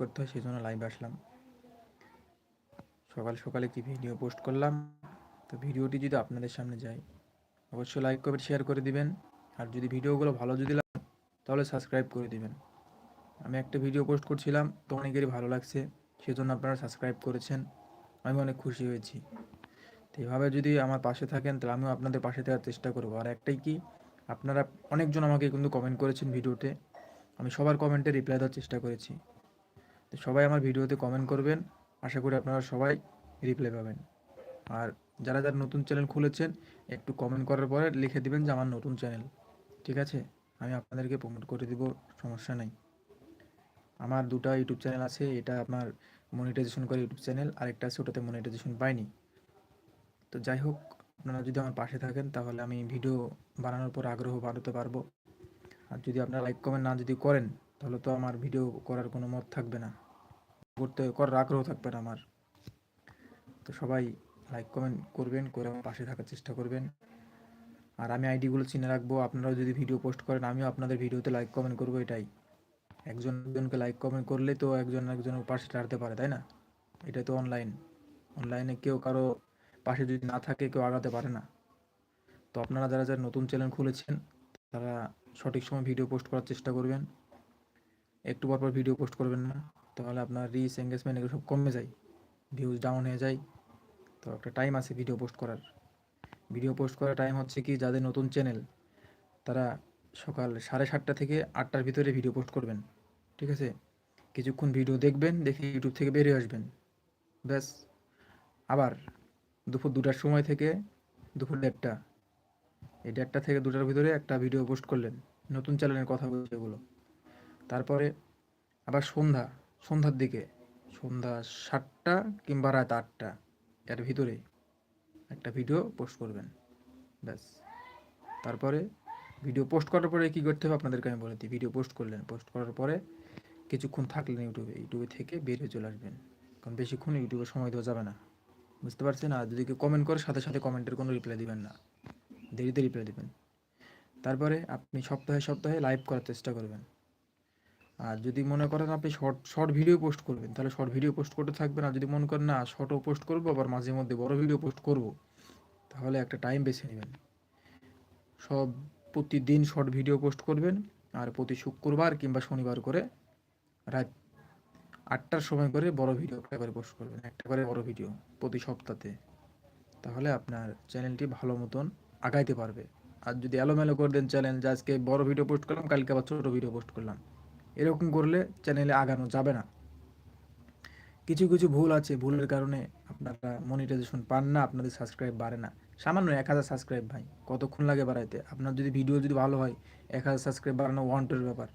করতে হয় সেই জন্য লাইভে আসলাম। সকাল সকালে কি ভিডিও পোস্ট করলাম? তো ভিডিওটি যদি আপনাদের সামনে যায়, অবশ্যই লাইক করবেন শেয়ার করে দিবেন। আর যদি ভিডিওগুলো ভালো যদি লাগে, তাহলে সাবস্ক্রাইব করে দিবেন। আমি একটা ভিডিও পোস্ট করছিলাম, তো অনেকেরই ভালো লাগছে, সেজন্য আপনারা সাবস্ক্রাইব করেছেন। আমি অনেক খুশি হয়েছি। তো এভাবে যদি আমার পাশে থাকেন, তাহলে আমিও আপনাদের পাশে থাকার চেষ্টা করব। আর একটাই কি, আপনারা অনেকজন আমাকে কিন্তু কমেন্ট করেছেন ভিডিওতে আমি সবার কমেন্টে রিপ্লাই দেওয়ার চেষ্টা করেছি। সবাই আমার ভিডিওতে কমেন্ট করবেন। আশা করি আপনারা সবাই রিপ্লাই পাবেন। আর যারা যারা নতুন চ্যানেল খুলেছেন, একটু কমেন্ট করার পরে লিখে দিবেন যে, আমার নতুন চ্যানেল ঠিক আছে? আমি আপনাদেরকে প্রমোট করে দিব, সমস্যা নেই। আমার দুটো ইউটিউব চ্যানেল আছে, এটা আপনার মনিটাইজেশন করে ইউটিউব চ্যানেল আরেকটা আছে ওটাতে মনিটাইজেশন পাইনি। তো যাই হোক, আপনারা যদি আমার পাশে থাকেন, তাহলে আমি ভিডিও বানানোর পর আগ্রহ বাড়াতে পারব। আর যদি আপনারা লাইক কমেন্ট না যদি করেন তাহলে তো আমার ভিডিও করার কোনো মত থাকবে না। করতে, করার আগ্রহ থাকবে না আমার। তো সবাই লাইক কমেন্ট করবেন, করে আমার পাশে থাকার চেষ্টা করবেন। আর আমি আইডিগুলো চিনে রাখব। আপনারাও যদি ভিডিও পোস্ট করেন, আমিও আপনাদের ভিডিওতে লাইক কমেন্ট করব এটাই। একজন একজনকে লাইক কমেন্ট করলে তো একজন একজনের পাশে দাঁড়াতে পারে, তাই না? এটা তো অনলাইন অনলাইনে কেউ কারও পাশে যদি না থাকে, কেউ আগাতে পারে না। তো আপনারা যারা যারা নতুন চ্যানেল খুলেছেন, তারা সঠিক সময় ভিডিও পোস্ট করার চেষ্টা করবেন। একটু পর পর ভিডিও পোস্ট করবেন না, তাহলে আপনার রিচ এঙ্গেজমেন্ট এগুলো সব কমে যায় ভিউজ ডাউন হয়ে যায়। তো একটা টাইম আছে ভিডিও পোস্ট করার। ভিডিও পোস্ট করার টাইম হচ্ছে কি, যাদের নতুন চ্যানেল তারা সকাল সাড়ে সাতটা থেকে আটটার ভিতরে ভিডিও পোস্ট করবেন, ঠিক আছে? কিছুক্ষণ ভিডিও দেখবেন, দেখে ইউটিউব থেকে বেরিয়ে আসবেন। ব্যাস। আবার দুপুর দুটার সময় থেকে দুপুর দেড়টা, এই দেড়টা থেকে দুটার ভিতরে একটা ভিডিও পোস্ট করলেন, নতুন চ্যানেলের কথা বলছে এগুলো। তারপরে আবার সন্ধ্যা, সন্ধ্যার দিকে, সন্ধ্যা সাতটা কিংবা রাত আটটা, এর ভিতরে একটা ভিডিও পোস্ট করবেন, ব্যাস। তারপরে ভিডিও পোস্ট করার পরে কী করতে হবে আপনাদেরকে আমি বলে দিই ভিডিও পোস্ট করলেন পোস্ট করার পরে কিছুক্ষণ থাকলেন ইউটিউবে ইউটিউবে থেকে বের হয়ে চলে আসবেন। কারণ বেশিক্ষণ ইউটিউবে সময় দেওয়া যাবে না, বুঝতে পারছেন? আর যদি কেউ কমেন্ট করে, সাথে সাথে কমেন্টের কোনো রিপ্লাই দিবেন না, দেরিতে রিপ্লাই দিবেন। তারপরে আপনি সপ্তাহে সপ্তাহে লাইভ করার চেষ্টা করবেন। আর যদি মনে করেন আপনি শর্ট শর্ট ভিডিও পোস্ট করবেন, তাহলে শর্ট ভিডিও পোস্ট করতে থাকবেন। আর যদি মনে করেন না শর্টও পোস্ট করব, আবার মাঝে মধ্যে বড় ভিডিও পোস্ট করব, তাহলে একটা টাইম বেছে নেবেন। সব প্রতিদিন শর্ট ভিডিও পোস্ট করবেন, আর প্রতি শুক্রবার কিংবা শনিবার করে রাত আটটার সময় করে বড় ভিডিও একটা করে পোস্ট করবেন একটা করে বড় ভিডিও প্রতি সপ্তাহে। তাহলে আপনার চ্যানেলটি ভালো মতন আগাইতে পারবে। আর যদি এলোমেলো করে দেন চ্যানেল যে আজকে বড় ভিডিও পোস্ট করলাম, কালকে আবার ছোটো ভিডিও পোস্ট করলাম। এরকম করলে চ্যানেলে আগানো যাবে না। কিছু কিছু ভুল আছে। ভুলের কারণে আপনারা মনিটাইজেশন পান না, আপনাদের সাবস্ক্রাইব বাড়ে না। সামান্য এক হাজার সাবস্ক্রাইব ভাই, কতক্ষণ লাগে বাড়াইতে? আপনার যদি ভিডিও যদি ভালো হয়, এক হাজার সাবস্ক্রাইব বাড়ানো ওয়ান্টের ব্যাপার।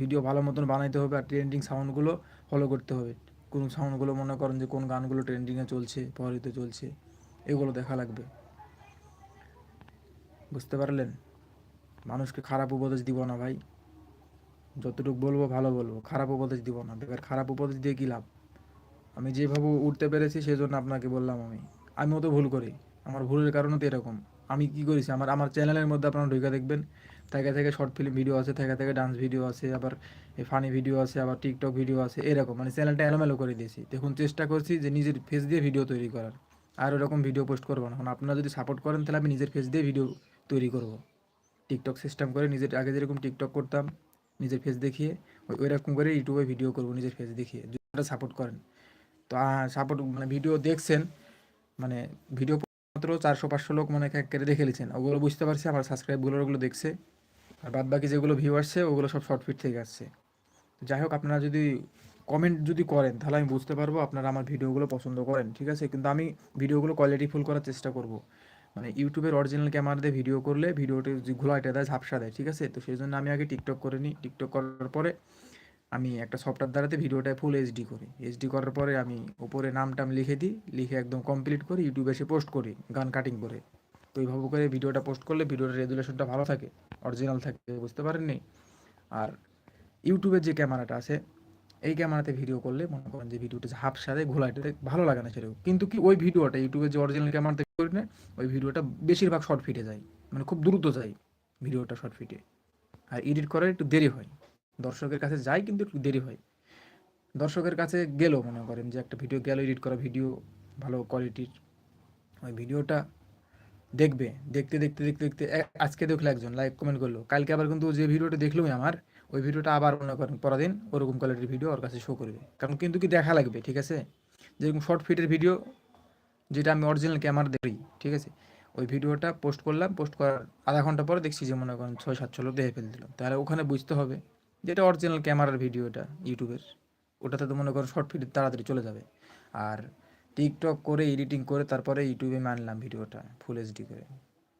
ভিডিও ভালো মতন বানাইতে হবে আর ট্রেন্ডিং সাউন্ডগুলো ফলো করতে হবে। কোন সাউন্ডগুলো মনে করেন যে কোন গানগুলো ট্রেন্ডিংয়ে চলছে পরিতে চলছে, এগুলো দেখা লাগবে। বুঝতে পারলেন? মানুষকে খারাপ উপদেশ দিব না ভাই। যতটুকু বলব ভালো বলব। খারাপ উপদেশ দিব না। বেকার খারাপ উপদেশ দিয়ে কী লাভ? আমি যেভাবে উঠতে পেরেছি সেই জন্য আপনাকে বললাম আমি। আমি তো ভুল করি। আমার ভুলের কারণে তো এরকম। আমি কি করেছি? আমার আমার চ্যানেলের মধ্যে আপনারা ঢুকে দেখবেন। থেকে থেকে শর্ট ফিল্ম ভিডিও আছে, থেকে থেকে ডান্স ভিডিও আছে, আবার ফানি ভিডিও আছে, আবার টিকটক ভিডিও আছে, এরকম। মানে চ্যানেলটা এলোমেলো করে দিয়েছি। দেখুন, চেষ্টা করছি যে নিজের ফেস দিয়ে ভিডিও তৈরি করার। আর ওরকম ভিডিও পোস্ট করব না। এখন আপনারা যদি সাপোর্ট করেন, তাহলে আমি নিজের ফেস দিয়ে ভিডিও তৈরি করব। টিকটক সিস্টেম করে নিজের, আগে যেরকম টিকটক করতাম নিজের ফেস দেখিয়ে, ওই ওইরকম করে ইউটিউবে ভিডিও করব, নিজের ফেস দেখিয়ে। যদি সাপোর্ট করেন। তো সাপোর্ট মানে ভিডিও দেখছেন মানে ভিডিও মাত্র চারশো, পাঁচশো লোক মানে করে দেখে নিয়েছেন ওগুলো বুঝতে পারছি আমার সাবস্ক্রাইবগুলো ওগুলো দেখছে। আর বাদ বাকি যেগুলো ভিউ আসছে, ওগুলো সব শর্ট ফিট থেকে আসছে। যাই হোক, আপনারা যদি কমেন্ট যদি করেন, তাহলে আমি বুঝতে পারব আপনারা আমার ভিডিওগুলো পছন্দ করেন, ঠিক আছে? কিন্তু আমি ভিডিওগুলো কোয়ালিটি ফুল করার চেষ্টা করব। মানে ইউটিউবের অরিজিনাল ক্যামেরা দিয়ে ভিডিও করলে ভিডিওটি যে ঘোলাটা দেয়, ঝাপসা দেয়, ঠিক আছে? তো সেই জন্য আমি আগে টিকটক করে নিই। টিকটক করার পরে আমি একটা সফটওয়্যার দ্বারাতে ভিডিওটা ফুল এইচডি করি। এইচডি করার পরে আমি উপরে নামটাম লিখে দিই। লিখে একদম কমপ্লিট করি। ইউটিউবে এসে পোস্ট করি, গান কাটিং করে। তো এইভাবে করে ভিডিওটা পোস্ট করলে ভিডিওর রেজুলেশনটা ভালো থাকে অরিজিনাল থাকে, বুঝতে পারেননি? আর ইউটিউবের যে ক্যামেরাটা আছে এই ক্যামেরাতে ভিডিও করলে মনে করেন যে ভিডিওটা হাফ সাথে ঘোলাইতে ভালো লাগে না সেরকম। কিন্তু কি ওই ভিডিওটা ইউটিউবে যে অরিজিনাল ক্যামেরাতে করি না ওই ভিডিওটা বেশিরভাগ শর্ট ফিটে যায়। মানে খুব দ্রুত যায় ভিডিওটা শর্ট ফিটে আর এডিট করার একটু দেরি হয়। দর্শকের কাছে যায় কিন্তু একটু দেরি হয়। দর্শকের কাছে গেল মনে করেন যে একটা ভিডিও গেল এডিট করা ভিডিও ভালো কোয়ালিটির ওই ভিডিওটা দেখবে। দেখতে দেখতে দেখতে দেখতে আজকে দেখল একজন লাইক কমেন্ট করল। কালকে আবার কিন্তু যে ভিডিওটা দেখল আমার ওই ভিডিওটা আবার মনে করেন পরদিন ওরকম কোয়ালিটির ভিডিও ওর কাছে শো করবে। কারণ কিন্তু কি দেখা লাগবে, ঠিক আছে? যেরকম শর্ট ফিটের ভিডিও যেটা আমি অরিজিনাল ক্যামেরা দেখি ঠিক আছে? ওই ভিডিওটা পোস্ট করলাম পোস্ট করার আধা ঘণ্টা পরে দেখছি যে মনে করেন ছয় সাতশো লোক দেখে ফেল দিল তাহলে ওখানে বুঝতে হবে যেটা অরিজিনাল ক্যামেরার ভিডিওটা ইউটিউবের ওটাতে তো মনে করেন শর্ট ফিট তাড়াতাড়ি চলে যাবে। আর টিকটক করে এডিটিং করে তারপরে ইউটিউবে মানলাম ভিডিওটা ফুল এইচডি করে।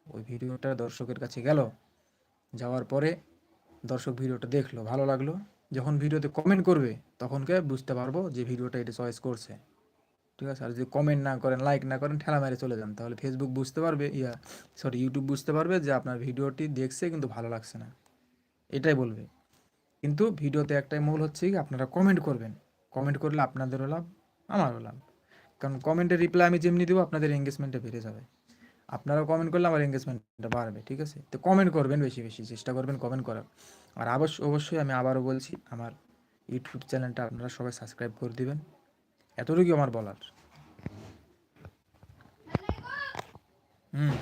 ওই ভিডিওটা দর্শকের কাছে গেল, যাওয়ার পরে দর্শক ভিডিওটা দেখল, ভালো লাগল। যখন ভিডিওতে কমেন্ট করবে তখনকে বুঝতে পারব যে ভিডিওটা এটা চয়েস করছে। ঠিক আছে? আর যদি কমেন্ট না করেন লাইক না করেন, ঠেলা মেরে চলে যান। তাহলে ফেসবুক বুঝতে পারবে, ইয়া সরি ইউটিউব বুঝতে পারবে যে আপনার ভিডিওটি দেখছে কিন্তু ভালো লাগছে না। এটাই বলবে। কিন্তু ভিডিওতে একটাই মূল হচ্ছে কি, আপনারা কমেন্ট করবেন। কমেন্ট করলে আপনাদেরও লাভ, আমারও লাভ। কারণ কমেন্টের রিপ্লাই আমি যেমনি দেবো, আপনাদের এঙ্গেজমেন্টটা বেড়ে যাবে। আপনারাও কমেন্ট করলে আমার এঙ্গেজমেন্টটা বাড়বে, ঠিক আছে? তো কমেন্ট করবেন বেশি বেশি, চেষ্টা করবেন কমেন্ট করার। আর অবশ্য, অবশ্যই আমি আবারও বলছি, আমার ইউটিউব চ্যানেলটা আপনারা সবাই সাবস্ক্রাইব করে দেবেন। এতটুকু আমার বলার। হুম।